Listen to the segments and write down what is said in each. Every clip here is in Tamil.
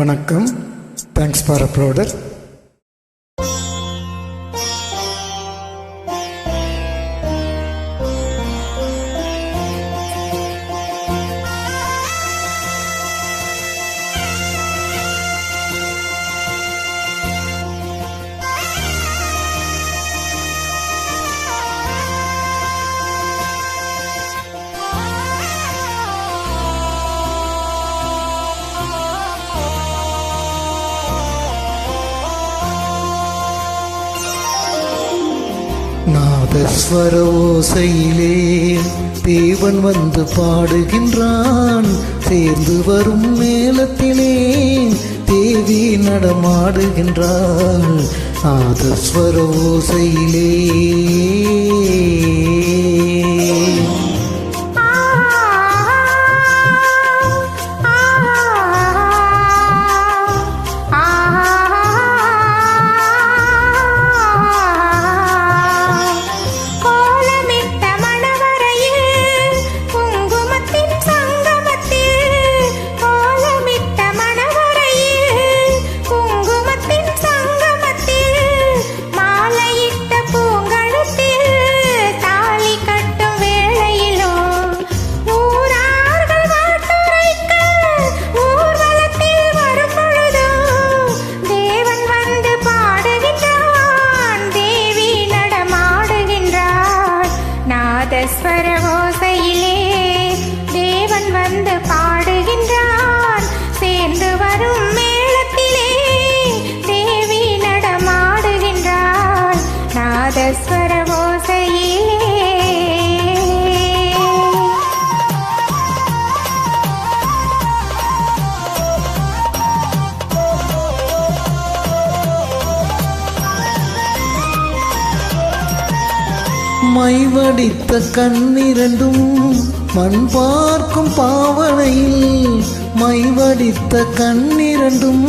வணக்கம். தேங்க்ஸ் ஃபார் அப்லோடர் நாதஸ்வர ஓசையிலே தேவன் வந்து பாடுகின்றான். சேர்ந்து வரும் மேலத்திலே தேவி நடமாடுகின்றாள். நாதஸ்வர ஓசையிலே ஓசையிலே தேவன் வந்து பாடுகின்றான் மைவடித்த கண்ணிரண்டும் மண் பார்க்கும் பாவனையில் மை வடித்த கண்ணிரண்டும்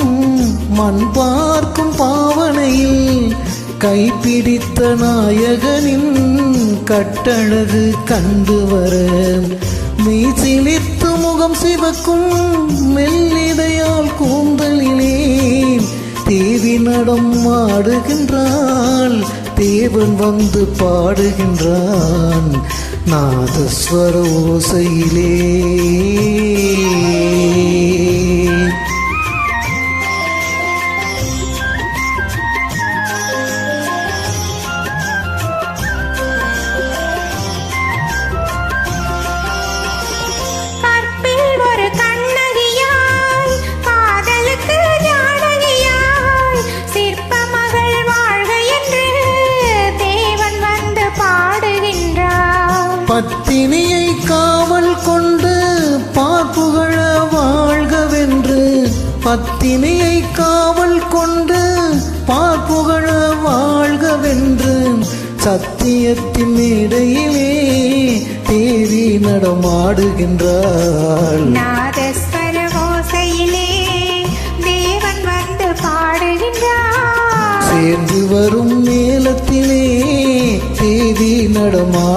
மண் பார்க்கும் பாவனையில் கைப்பிடித்த நாயகனின் கட்டழகு கண்டு வர. மெய் சிலிர்த்து முகம் சிவக்கும் மெல்லிடையால் கூந்தலிலே தேவி நடம் ஆடுகின்றாள். தேவன் வந்து பாடுகின்றான். நாதஸ்வர ஓசையிலே பத்தினியை காவல் கொண்டு பார்ப்புகழ வாழ்கவென்று பத்தினியை காவல் கொண்டு பார்ப்புகழ வாழ்கவென்று சத்தியத்தின் இடையிலே தேவி நடமாடுகின்றாள். நாதஸ்வர ஓசையிலே தேவன் வந்து பாடுகின்றார். சேர்ந்து வரும் மேளத்திலே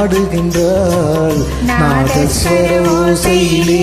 நடமாடுகின்றாள் நாதஸ்வர ஓசையிலே